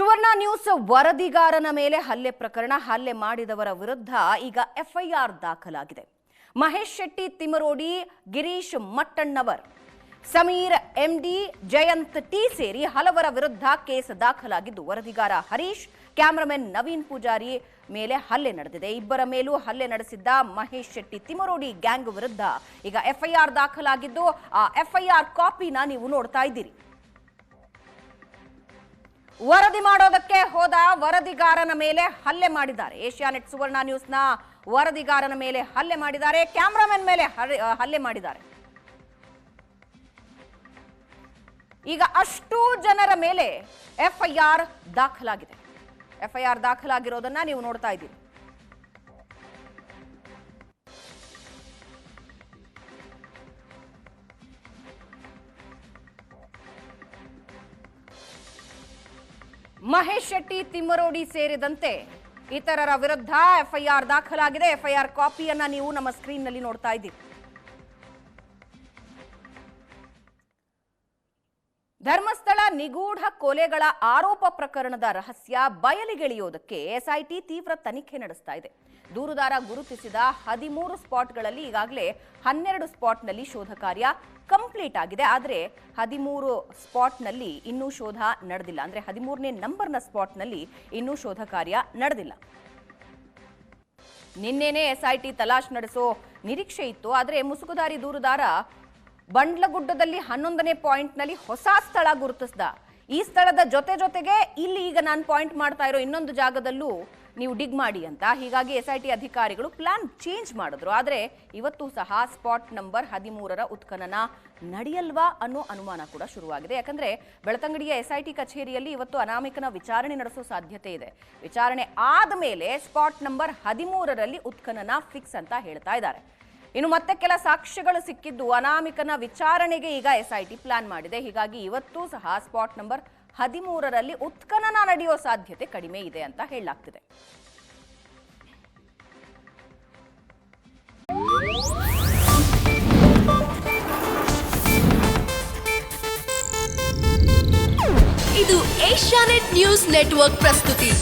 ಸುವರ್ಣ news ವರದಿಗಾರನ ಮೇಲೆ ಹಲ್ಲೆ ಪ್ರಕರಣ ಹಲ್ಲೆ ಮಾಡಿದವರ ವಿರುದ್ಧ ಈಗ ಎಫ್ಐಆರ್ ದಾಖಲಾಗಿದೆ. ಮಹೇಶ್ ಶೆಟ್ಟಿ ತಿಮರೋಡಿ ಗಿರೀಶ್ ಮಟ್ಟಣ್ಣವರ್, ಸಮೀರ್ ಎಂಡಿ, ಜಯಂತ್ ಟಿ ಸೇರಿ ಹಲವರ ವಿರುದ್ಧ ಕೇಸ್ ದಾಖಲಾಗಿದ್ದು, ವರದಿಗಾರ ಹರೀಶ್, ಕ್ಯಾಮರಾಮನ್ ನವೀನ್ ಪೂಜಾರಿ ಮೇಲೆ ಹಲ್ಲೆ ನಡೆದಿದೆ. ಇಬ್ಬರ ಮೇಲೂ ಹಲ್ಲೆ ನಡೆಸಿದ್ದ ಮಹೇಶ್ ಶೆಟ್ಟಿ ತಿಮರೋಡಿ ಗ್ಯಾಂಗ್ ವಿರುದ್ಧ ಈಗ ಎಫ್ಐಆರ್ ದಾಖಲಾಗಿದ್ದು, ಆ ಎಫ್ಐಆರ್ ಕಾಪಿನ ನೀವು ನೋಡ್ತಾ ಇದ್ದೀರಿ. ವರದಿ ಮಾಡೋದಕ್ಕೆ ಹೋದ ವರದಿಗಾರನ ಮೇಲೆ ಹಲ್ಲೆ ಮಾಡಿದ್ದಾರೆ. ಏಷ್ಯಾನೆಟ್ ಸುವರ್ಣ ನ್ಯೂಸ್ನ ವರದಿಗಾರನ ಮೇಲೆ ಹಲ್ಲೆ ಮಾಡಿದ್ದಾರೆ. ಕ್ಯಾಮ್ರಾಮನ್ ಮೇಲೆ ಹಲ್ಲೆ- ಮಾಡಿದ್ದಾರೆ. ಈಗ ಅಷ್ಟು ಜನರ ಮೇಲೆ ಎಫ್ಐಆರ್ ದಾಖಲಾಗಿದೆ. ಎಫ್ಐಆರ್ ದಾಖಲಾಗಿರೋದನ್ನ ನೀವು ನೋಡ್ತಾ ಇದ್ದೀರಿ. ಮಹೇಶ್ ಶೆಟ್ಟಿ, ತಿಮ್ಮರೋಡಿ ಸೇರಿದಂತೆ ಇತರರ ವಿರುದ್ಧ ಎಫ್ಐಆರ್ ದಾಖಲಾಗಿದೆ. ಎಫ್ಐಆರ್ ಕಾಪಿಯನ್ನ ನೀವು ನಮ್ಮ ಸ್ಕ್ರೀನ್ನಲ್ಲಿ ನೋಡ್ತಾ ಇದ್ದೀರಿ. ಧರ್ಮಸ್ಥಳ ನಿಗೂಢ ಕೊಲೆಗಳ ಆರೋಪ ಪ್ರಕರಣದ ರಹಸ್ಯ ಬಯಲಿಗೆಳೆಯೋದಕ್ಕೆ ಎಸ್ಐಟಿ ತೀವ್ರ ತನಿಖೆ ನಡೆಸ್ತಾ ಇದೆ. ದೂರುದಾರ ಗುರುತಿಸಿದ ಹದಿಮೂರು ಸ್ಪಾಟ್ಗಳಲ್ಲಿ ಈಗಾಗಲೇ ಹನ್ನೆರಡು ಸ್ಪಾಟ್ನಲ್ಲಿ ಶೋಧ ಕಾರ್ಯ ಕಂಪ್ಲೀಟ್ ಆಗಿದೆ. ಆದರೆ ಹದಿಮೂರು ಸ್ಪಾಟ್ನಲ್ಲಿ ಇನ್ನೂ ಶೋಧ ನಡೆದಿಲ್ಲ. ಅಂದರೆ ಹದಿಮೂರನೇ ನಂಬರ್ನ ಸ್ಪಾಟ್ನಲ್ಲಿ ಇನ್ನೂ ಶೋಧ ಕಾರ್ಯ ನಡೆದಿಲ್ಲ. ನಿನ್ನೆನೇ ಎಸ್ಐಟಿ ತಲಾಶ್ ನಡೆಸೋ ನಿರೀಕ್ಷೆ ಇತ್ತು. ಆದರೆ ಮುಸುಕುದಾರಿ ದೂರುದಾರ ಬಂಡ್ಲಗುಡ್ಡದಲ್ಲಿ ಹನ್ನೊಂದನೇ ಪಾಯಿಂಟ್ನಲ್ಲಿ ಹೊಸ ಸ್ಥಳ ಗುರುತಿಸ್ದ. ಈ ಸ್ಥಳದ ಜೊತೆ ಜೊತೆಗೆ ಇಲ್ಲಿ ಈಗ ನಾನು ಪಾಯಿಂಟ್ ಮಾಡ್ತಾ ಇರೋ ಇನ್ನೊಂದು ಜಾಗದಲ್ಲೂ ನೀವು ಡಿಗ್ ಮಾಡಿ ಅಂತ. ಹೀಗಾಗಿ ಎಸ್ಐಟಿ ಅಧಿಕಾರಿಗಳು ಪ್ಲಾನ್ ಚೇಂಜ್ ಮಾಡಿದ್ರು. ಆದರೆ ಇವತ್ತು ಸಹ ಸ್ಪಾಟ್ ನಂಬರ್ ಹದಿಮೂರರ ಉತ್ಖನನ ನಡೆಯಲ್ವಾ ಅನ್ನೋ ಅನುಮಾನ ಕೂಡ ಶುರುವಾಗಿದೆ. ಯಾಕಂದ್ರೆ ಬೆಳತಂಗಡಿಯ ಟಿ ಕಚೇರಿಯಲ್ಲಿ ಇವತ್ತು ಅನಾಮಿಕನ ವಿಚಾರಣೆ ನಡೆಸೋ ಸಾಧ್ಯತೆ ಇದೆ. ವಿಚಾರಣೆ ಆದ ಮೇಲೆ ಸ್ಪಾಟ್ ನಂಬರ್ ಹದಿಮೂರರಲ್ಲಿ ಉತ್ಖನನ ಫಿಕ್ಸ್ ಅಂತ ಹೇಳ್ತಾ ಇದ್ದಾರೆ. ಇನ್ನು ಮತ್ತೆ ಕೆಲ ಸಾಕ್ಷ್ಯಗಳು ಸಿಕ್ಕಿದ್ದು ಅನಾಮಿಕನ ವಿಚಾರಣೆಗೆ ಈಗ ಎಸ್ಐಟಿ ಪ್ಲಾನ್ ಮಾಡಿದೆ. ಹೀಗಾಗಿ ಇವತ್ತೂ ಸಹ ಸ್ಪಾಟ್ ನಂಬರ್ ಹದಿಮೂರರಲ್ಲಿ ಉತ್ಖನನ ನಡೆಯುವ ಸಾಧ್ಯತೆ ಕಡಿಮೆ ಇದೆ ಅಂತ ಹೇಳಲಾಗ್ತಿದೆ. ಇದು ಏಷ್ಯಾನೆಟ್ ನ್ಯೂಸ್ ನೆಟ್ವರ್ಕ್ ಪ್ರಸ್ತುತಿ.